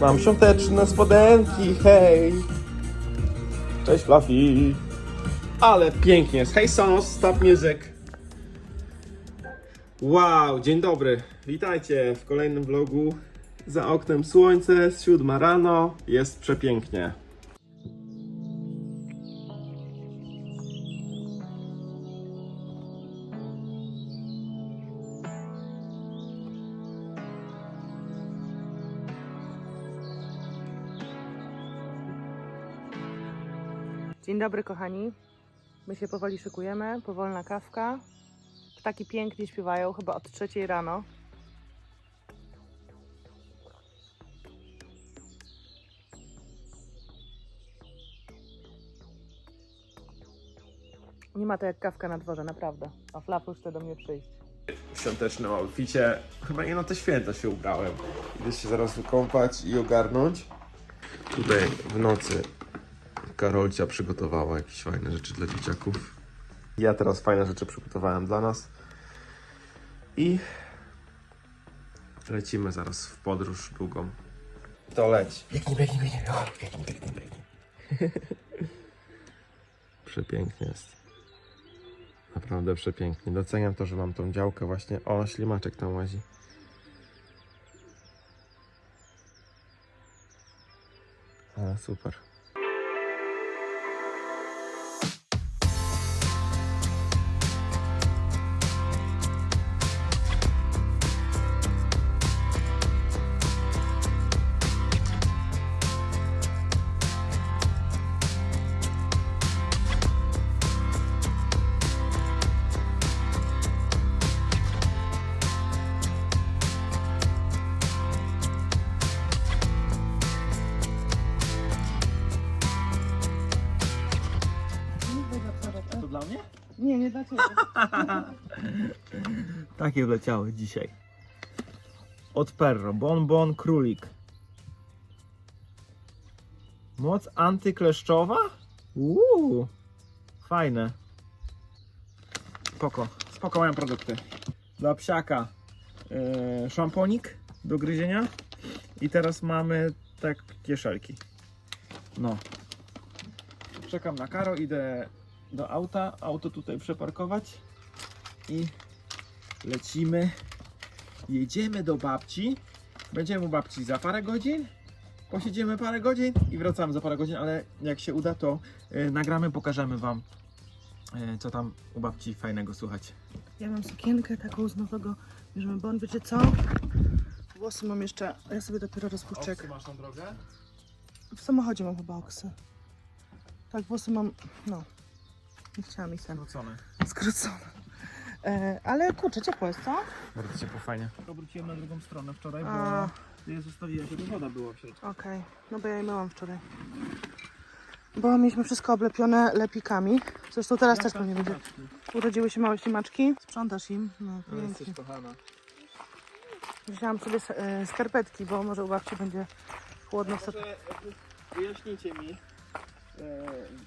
Mam świąteczne spodenki, hej! Cześć Fluffy! Ale pięknie jest. Hej Sonos, stop music! Wow, dzień dobry. Witajcie w kolejnym vlogu. Za oknem słońce, z siódma rano. Jest przepięknie. Dzień dobry, kochani. My się powoli szykujemy, powolna kawka. Ptaki pięknie śpiewają, chyba od trzeciej rano. Nie ma to jak kawka na dworze, naprawdę. A Flafu chce do mnie przyjść. W świątecznym outficie. Chyba nie na te święta się ubrałem. Idę się zaraz wykąpać i ogarnąć. Tutaj w nocy Karolcia przygotowała jakieś fajne rzeczy dla dzieciaków. Ja teraz fajne rzeczy przygotowałem dla nas. I lecimy zaraz w podróż długą. To leć. Biegnij, biegnij, biegnij. O, biegnij, biegnij, biegnij. Przepięknie jest. Naprawdę przepięknie. Doceniam to, że mam tą działkę właśnie. O, ślimaczek tam łazi. Ale super. Takie wleciały dzisiaj. Od Perro. Bonbon Królik. Moc antykleszczowa? Uuu, fajne. Spoko, spoko mają produkty. Dla psiaka yy, szamponik do gryzienia. I teraz mamy tak kieszelki. No. Czekam na Karo, idę do auta, auto tutaj przeparkować i lecimy. Jedziemy do babci. Będziemy u babci za parę godzin. Posiedzimy parę godzin i wracamy za parę godzin, ale jak się uda, to y, nagramy, pokażemy Wam, y, co tam u babci fajnego słuchać. Ja mam sukienkę taką z nowego bierzemy bon, wiecie co? Włosy mam jeszcze, ja sobie dopiero rozpuszczę. jak- masz na drogę? W samochodzie mam chyba oksy. Tak, włosy mam, no. Nie chciałam ich ten Wrócone. skrócone. E, ale kurczę, ciepło jest, co? Bardzo ciepło, fajnie. Obróciłem na drugą stronę wczoraj, bo A. je zostawiłem, żeby woda była w środku. Okej, no bo ja je myłam wczoraj. Bo mieliśmy wszystko oblepione lepikami. Zresztą teraz też pewnie będzie. Urodziły się małe ślimaczki. Sprzątasz im? No, pięknie. jesteś kochana. Wzięłam sobie e, skarpetki, bo może u babci będzie chłodno. w Może wyjaśnijcie mi, e,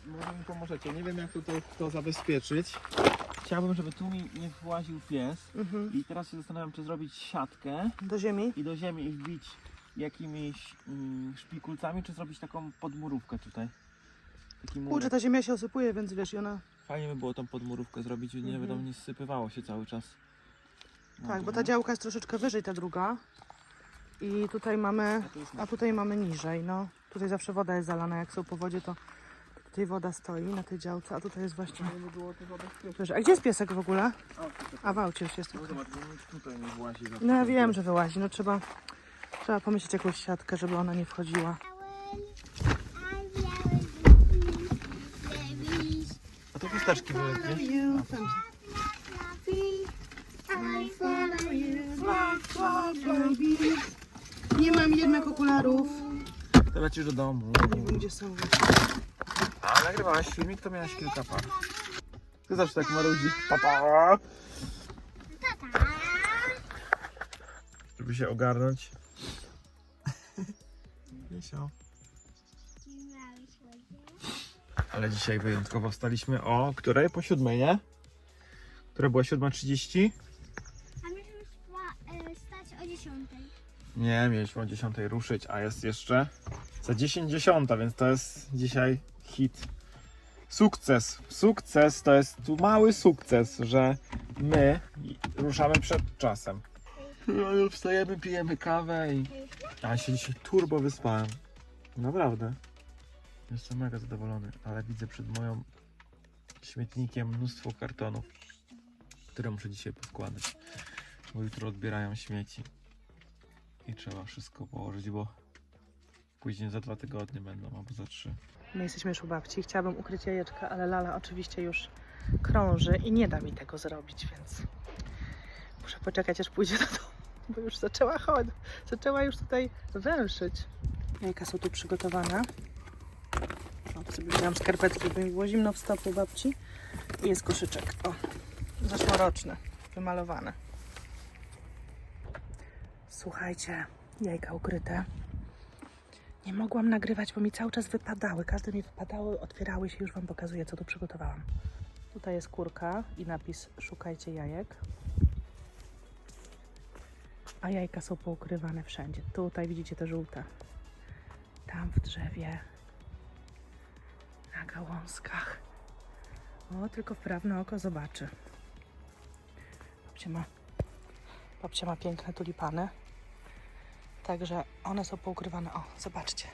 może mi pomożecie. Nie wiem jak tutaj to zabezpieczyć. Chciałbym, żeby tu mi nie właził pies. Mhm. I teraz się zastanawiam, czy zrobić siatkę Do ziemi. i do ziemi ich wbić jakimiś mm, szpikulcami, czy zrobić taką podmurówkę tutaj. Taki Kurczę, murek. ta ziemia się osypuje, więc wiesz, i ona... Fajnie by było tą podmurówkę zrobić, żeby nie Mhm. wiadomo, nie sypywało się cały czas. No, Tak, bo ta działka jest troszeczkę wyżej, ta druga. I tutaj mamy, A tu jest a tutaj mamy niżej, no. Tutaj zawsze woda jest zalana, jak są powodzie, to tutaj woda stoi na tej działce, a tutaj jest właśnie by było to zabezpieczyć. wyżej. A gdzie jest piesek w ogóle? A, w aucie już jest. No zobacz, bo mi tutaj nie włazi. zawsze No ja wiem, że wyłazi, no trzeba, trzeba pomyśleć jakąś siatkę, żeby ona nie wchodziła. A to chusteczki były, nie? Nie mam jednak okularów. To lecisz do domu. Nie wiem, gdzie są. Nagrywałaś filmik, to miałaś kilka par. Ty zawsze tak marudzi. Papa. Żeby się ogarnąć. Misio. Ale dzisiaj wyjątkowo wstaliśmy o której? Po siódmej, nie? Która była 7.30? A myśmy szła, e, stać o 10. Nie, mieliśmy o 10 ruszyć, a jest jeszcze za 10 dziesiąta, więc to jest dzisiaj hit. Sukces. Sukces to jest tu mały sukces, że my ruszamy przed czasem. No, wstajemy, pijemy kawę i... A się dzisiaj turbo wyspałem. Naprawdę. Jestem mega zadowolony, ale widzę przed moją śmietnikiem mnóstwo kartonów, które muszę dzisiaj poskładać, bo jutro odbierają śmieci i trzeba wszystko położyć, bo później za dwa tygodnie będą albo za trzy. My jesteśmy już u babci. Chciałabym ukryć jajeczka, ale Lala oczywiście już krąży i nie da mi tego zrobić, więc muszę poczekać, aż pójdzie do domu, bo już zaczęła chodzić. Zaczęła już tutaj węszyć. Jajka są tu przygotowane. No to sobie wziąłam skarpetki, bo mi było zimno w stopu babci. I jest koszyczek. O, zeszłoroczny, wymalowany. Słuchajcie, jajka ukryte. Nie mogłam nagrywać, bo mi cały czas wypadały. Każde mi wypadały, otwierały się. Już Wam pokazuję, co tu przygotowałam. Tutaj jest kurka i napis Szukajcie jajek. A jajka są poukrywane wszędzie. Tutaj widzicie te żółte. Tam w drzewie. Na gałązkach. O, tylko wprawne oko zobaczy. Babcia ma, babcia ma piękne tulipany. Także one są poukrywane. O, zobaczcie.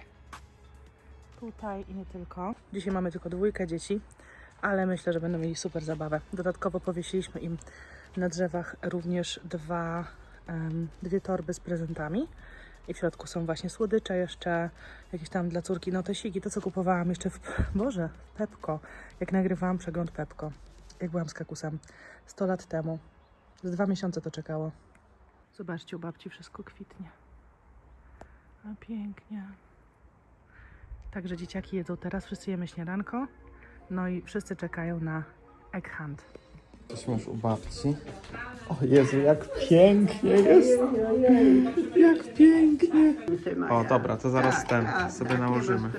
Tutaj i nie tylko. Dzisiaj mamy tylko dwójkę dzieci, ale myślę, że będą mieli super zabawę. Dodatkowo powiesiliśmy im na drzewach również dwa, em, dwie torby z prezentami. I w środku są właśnie słodycze jeszcze, jakieś tam dla córki notesiki, to co kupowałam jeszcze w, Boże, Pepko, jak nagrywałam przegląd Pepko, jak byłam z Kakusem 100 lat temu. Z dwa miesiące to czekało. Zobaczcie, u babci wszystko kwitnie. A pięknie. Także dzieciaki jedzą teraz, wszyscy jemy śniadanko. No i wszyscy czekają na egg hunt. Jesteśmy już u babci. O Jezu, jak pięknie jest! Jak pięknie! O, dobra, to zaraz ten sobie nałożymy.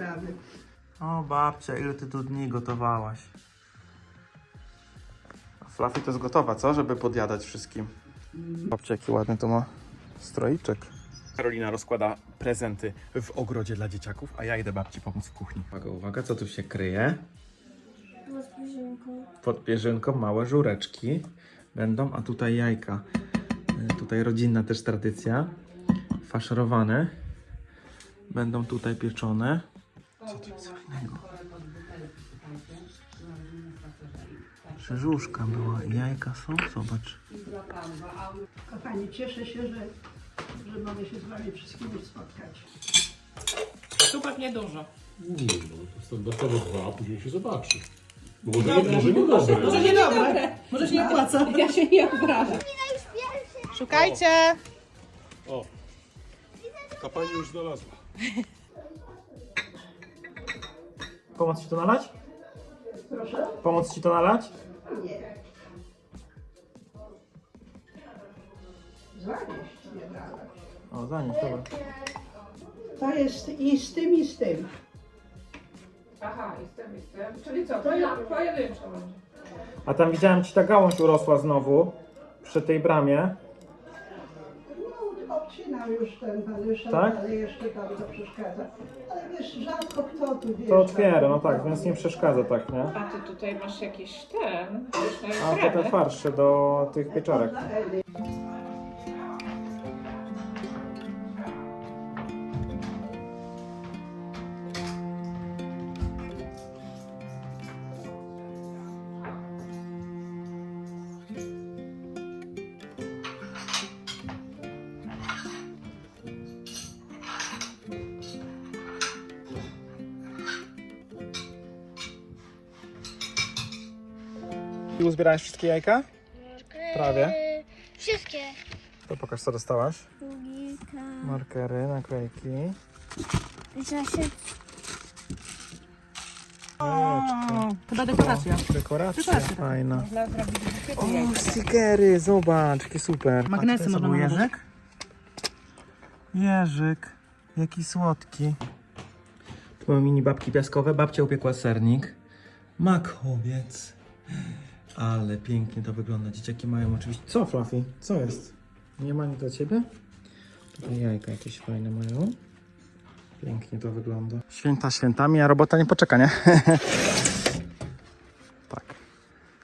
O babcia, ile ty tu dni gotowałaś? Fluffy to jest gotowa, co? Żeby podjadać wszystkim. Babcia, jaki ładny to ma stroiczek. Karolina rozkłada prezenty w ogrodzie dla dzieciaków, a ja idę babci pomóc w kuchni. Uwaga, uwaga, co tu się kryje? Pod pierzynką małe żureczki będą, a tutaj jajka. Y, Tutaj rodzinna też tradycja. Faszerowane. Będą tutaj pieczone. Co to jest fajnego? Krzyżuszka była i jajka są, zobacz. Kochani, cieszę się, że, że mogę się z Wami wszystkimi spotkać. Super niedużo. Nie no, to standardowo dwa, a później się zobaczy. Bo może, nie, może nie dobre. Może niedobre. Może się nie opłaca. Ja się nie obrażam. Szukajcie! O, ta pani już znalazła. Pomóc ci to nalać? Proszę? Pomóc ci to nalać? Nie. Nie dała. O, zanieś, dobra. To jest i z tym, i z tym. Aha, jestem, jestem. Czyli co, to ja pojedynczo będzie. A tam widziałem ci ta gałąź urosła znowu przy tej bramie. No, obcinał już ten paluszek, Tak? ale jeszcze tam to przeszkadza. Ale wiesz, rzadko kto tu wie. To otwiera, no tak, więc nie przeszkadza tak, nie? A ty tutaj masz jakiś ten, A to te farsze do tych pieczarek. I uzbierałeś wszystkie jajka? Prawie. Wszystkie. To pokaż co dostałaś. Logika. Markery, naklejki. Zaszedł. Chyba dekoracja. Dekoracja fajna. O, stickery, zobacz, jakie super. Magnesy to można był nałożyć. Jerzyk? Jerzyk, jaki słodki. Tu mamy mini babki piaskowe, babcia upiekła sernik. Makowiec. Ale pięknie to wygląda. Dzieciaki mają oczywiście... Co, Fluffy? Co jest? Nie ma nic dla ciebie? Tutaj jajka jakieś fajne mają. Pięknie to wygląda. Święta świętami, a robota nie poczeka, nie? tak.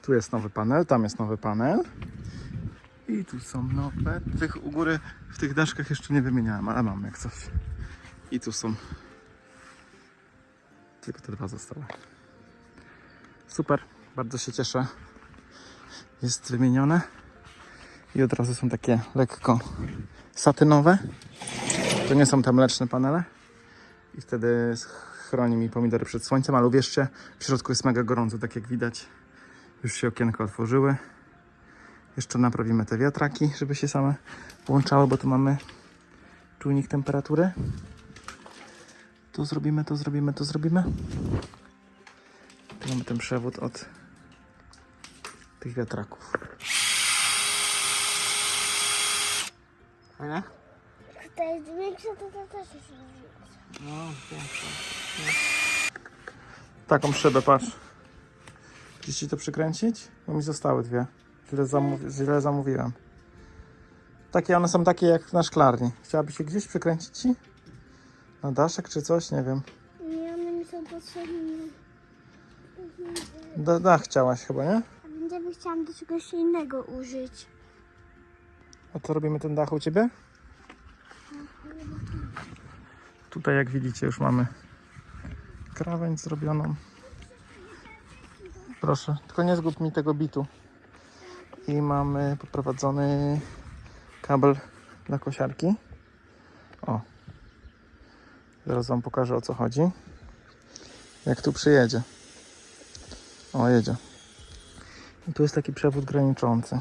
Tu jest nowy panel, tam jest nowy panel. I tu są nowe. Tych u góry w tych daszkach jeszcze nie wymieniałem, ale mam jak coś. I tu są. Tylko te dwa zostały. Super, bardzo się cieszę. Jest wymienione. I od razu są takie lekko satynowe. To nie są te mleczne panele. I wtedy chroni mi pomidory przed słońcem, ale uwierzcie, w środku jest mega gorąco, tak jak widać. Już się okienko otworzyły. Jeszcze naprawimy te wiatraki, żeby się same włączały, bo tu mamy czujnik temperatury. To zrobimy, to zrobimy, to zrobimy. Tu mamy ten przewód od tych wiatraków. Fajne? To jest większe, to to też jest większe. No. Taką szybę, patrz. Chcesz ci to przykręcić? Bo mi zostały dwie. Źle, zamówi- źle zamówiłem. Takie, one są takie jak na szklarni. Chciałabyś je gdzieś przykręcić ci? Na daszek czy coś? Nie wiem. Nie, one mi są potrzebne. Da, dach chciałaś chyba, nie? A będziemy chciałam do czegoś innego użyć. A co robimy ten dach u ciebie? Tutaj jak widzicie już mamy krawędź zrobioną. Proszę, tylko nie zgub mi tego bitu. I mamy poprowadzony kabel dla kosiarki. O. Zaraz wam pokażę o co chodzi. Jak tu przyjedzie. O, jedzie. I tu jest taki przewód graniczący.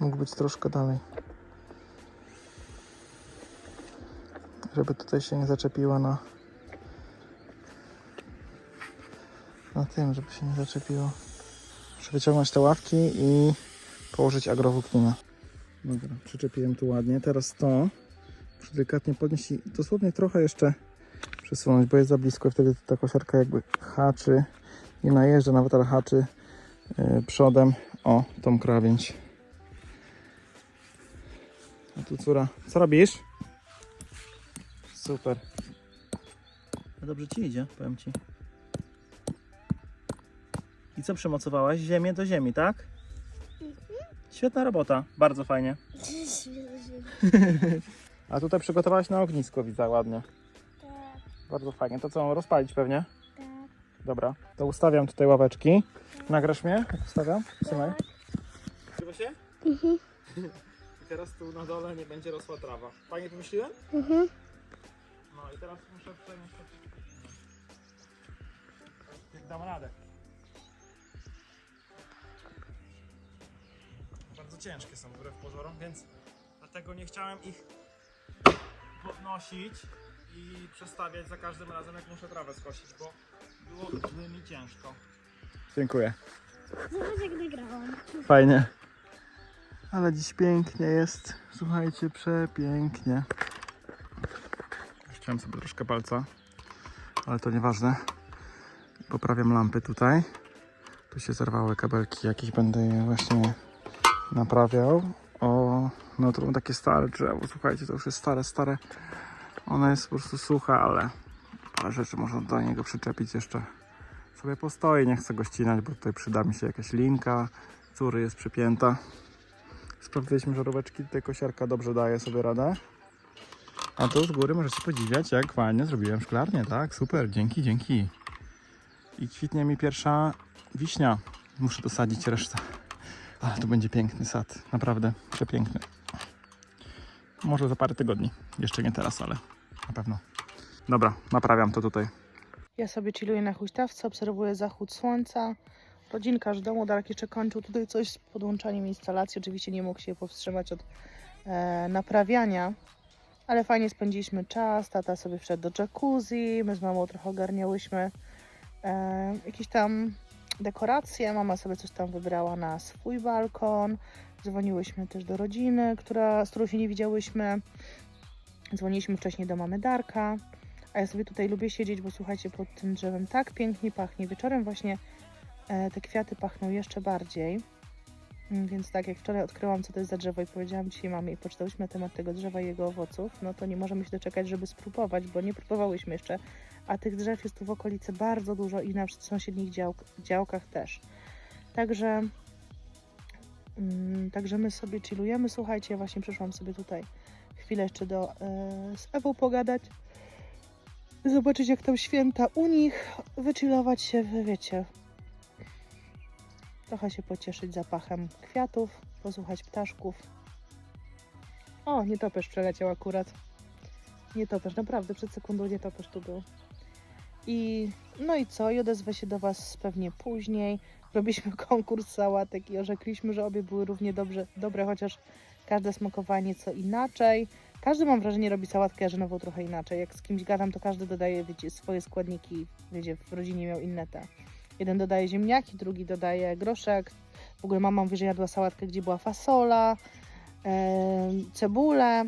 Mógł być troszkę dalej. Żeby tutaj się nie zaczepiła na... Na tym, żeby się nie zaczepiło. Muszę wyciągnąć te ławki i położyć agrowłókninę. Dobra, przyczepiłem tu ładnie. Teraz to delikatnie podnieść i dosłownie trochę jeszcze przesunąć, bo jest za blisko. Wtedy ta kosiarka jakby haczy, nie najeżdża nawet, ale haczy yy, przodem o tą krawędź. A tu córa. Co robisz? Super. No dobrze ci idzie, powiem ci. I co przymocowałaś? Ziemię do ziemi, tak? Świetna robota, bardzo fajnie. A tutaj przygotowałaś na ognisko, widzę ładnie. Tak, Bardzo fajnie. To co, mam rozpalić pewnie? tak. Dobra, to ustawiam tutaj ławeczki. Nagrasz mnie? Jak ustawiam? Trzymaj. Chyba się? I teraz tu na dole nie będzie rosła trawa. Fajnie pomyśliłem? Mhm. No i teraz muszę przenieść. Jak dam radę. Bardzo ciężkie są wbrew pozorom, więc dlatego nie chciałem ich podnosić i przestawiać za każdym razem, jak muszę trawę skosić, bo byłoby mi ciężko. Dziękuję. Zobacz jak nagrałam. Fajnie. Ale dziś pięknie jest. Słuchajcie, przepięknie. Chciałem sobie troszkę palca, ale to nieważne. Poprawiam lampy tutaj. Tu się zerwały kabelki, jakieś będę je właśnie naprawiał. O, no to takie stare drzewo. Słuchajcie, to już jest stare, stare. Ono jest po prostu suche, ale rzeczy można do niego przyczepić jeszcze. Sobie postoi, nie chcę go ścinać, bo tutaj przyda mi się jakaś linka. Córy jest przypięta. Sprawdziliśmy żaróweczki, tutaj kosiarka dobrze daje sobie radę. A tu z góry możecie podziwiać, jak fajnie zrobiłem szklarnię, tak? Super, dzięki, dzięki. I kwitnie mi pierwsza wiśnia. Muszę dosadzić resztę. Ale to będzie piękny sad, naprawdę przepiękny. Może za parę tygodni. Jeszcze nie teraz, ale na pewno. Dobra, naprawiam to tutaj. Ja sobie chilluję na huśtawce, obserwuję zachód słońca. Rodzinka z domu, Darek jeszcze kończył tutaj coś z podłączaniem instalacji. Oczywiście nie mógł się powstrzymać od e, naprawiania, ale fajnie spędziliśmy czas. Tata sobie wszedł do jacuzzi, my z mamą trochę ogarniałyśmy e, jakieś tam dekoracje. Mama sobie coś tam wybrała na swój balkon. Dzwoniłyśmy też do rodziny, która, z którą się nie widziałyśmy. Dzwoniliśmy wcześniej do mamy Darka. A ja sobie tutaj lubię siedzieć, bo słuchajcie, pod tym drzewem tak pięknie pachnie. Wieczorem właśnie e, te kwiaty pachną jeszcze bardziej. Mm, Więc tak, jak wczoraj odkryłam, co to jest za drzewo i powiedziałam dzisiaj mamie i poczytałyśmy na temat tego drzewa i jego owoców, no to nie możemy się doczekać, żeby spróbować, bo nie próbowałyśmy jeszcze. A tych drzew jest tu w okolicy bardzo dużo i na sąsiednich działk, działkach też. Także, także my sobie chillujemy. Słuchajcie, ja właśnie przyszłam sobie tutaj chwilę jeszcze do, e, z Ewą pogadać. Zobaczyć jak tam święta u nich, wychillować się, wiecie, trochę się pocieszyć zapachem kwiatów, posłuchać ptaszków. O, nietoperz przeleciał akurat. Nietoperz, naprawdę, przed sekundą nietoperz tu był. I no i co? I odezwę się do Was pewnie później. Robiliśmy konkurs sałatek i orzekliśmy, że obie były równie dobrze, dobre, chociaż każde smakowanie co inaczej. Każdy mam wrażenie robi sałatkę jarzynową trochę inaczej. Jak z kimś gadam, to każdy dodaje, wiecie, swoje składniki. Wiecie, w rodzinie miał inne te. Jeden dodaje ziemniaki, drugi dodaje groszek. W ogóle mama mówi, że jadła sałatkę, gdzie była fasola, em, cebulę,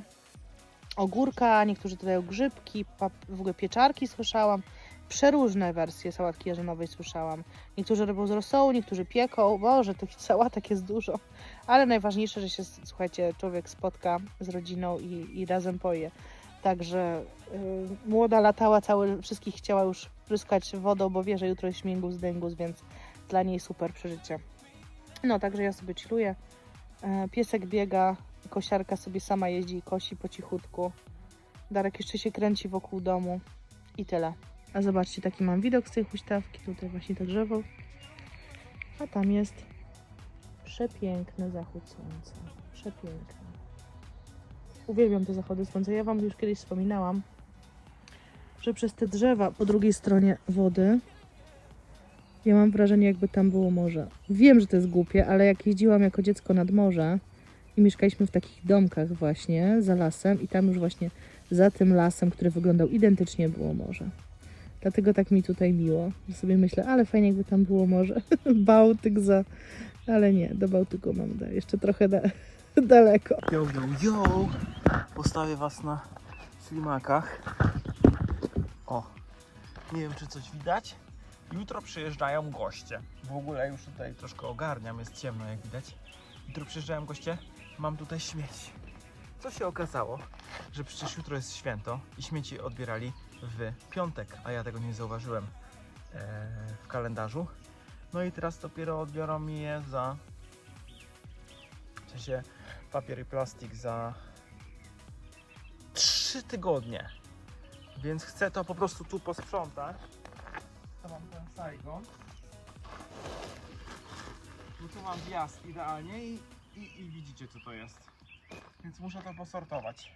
ogórka, niektórzy dodają grzybki, w ogóle pieczarki słyszałam. Przeróżne wersje sałatki jarzynowej słyszałam. Niektórzy robią z rosołu, niektórzy pieką. Boże, tych sałatek jest dużo. Ale najważniejsze, że się, słuchajcie, człowiek spotka z rodziną i, i razem poje. Także y, młoda latała, cały, wszystkich chciała już pryskać wodą, bo wie, że jutro jest śmigus dęgus, więc dla niej super przeżycie. No, także ja sobie chilluję. E, Piesek biega, kosiarka sobie sama jeździ i kosi po cichutku. Darek jeszcze się kręci wokół domu i tyle. A zobaczcie, taki mam widok z tej huśtawki. Tutaj właśnie to drzewo. A tam jest przepiękny zachód słońca. Przepiękny. Uwielbiam te zachody słońca. Ja Wam już kiedyś wspominałam, że przez te drzewa po drugiej stronie wody ja mam wrażenie, jakby tam było morze. Wiem, że to jest głupie, ale jak jeździłam jako dziecko nad morze i mieszkaliśmy w takich domkach właśnie za lasem i tam już właśnie za tym lasem, który wyglądał identycznie, było morze. Dlatego tak mi tutaj miło, sobie myślę, ale fajnie jakby tam było morze. Bałtyk za... Ale nie, do Bałtyku mam da- jeszcze trochę da... daleko. Yo, yo, yo! Postawię was na ślimakach. O, nie wiem czy coś widać. Jutro przyjeżdżają goście. W ogóle już tutaj troszkę ogarniam, jest ciemno jak widać. Jutro przyjeżdżają goście, mam tutaj śmieci. Co się okazało, że przecież jutro jest święto i śmieci odbierali w piątek, a ja tego nie zauważyłem e, w kalendarzu. No i teraz dopiero odbiorą mi je za w sensie papier i plastik za 3 tygodnie. Więc chcę to po prostu tu posprzątać. To mam ten Saigon. No tu mam wjazd idealnie i, i, i widzicie co to jest. Więc muszę to posortować.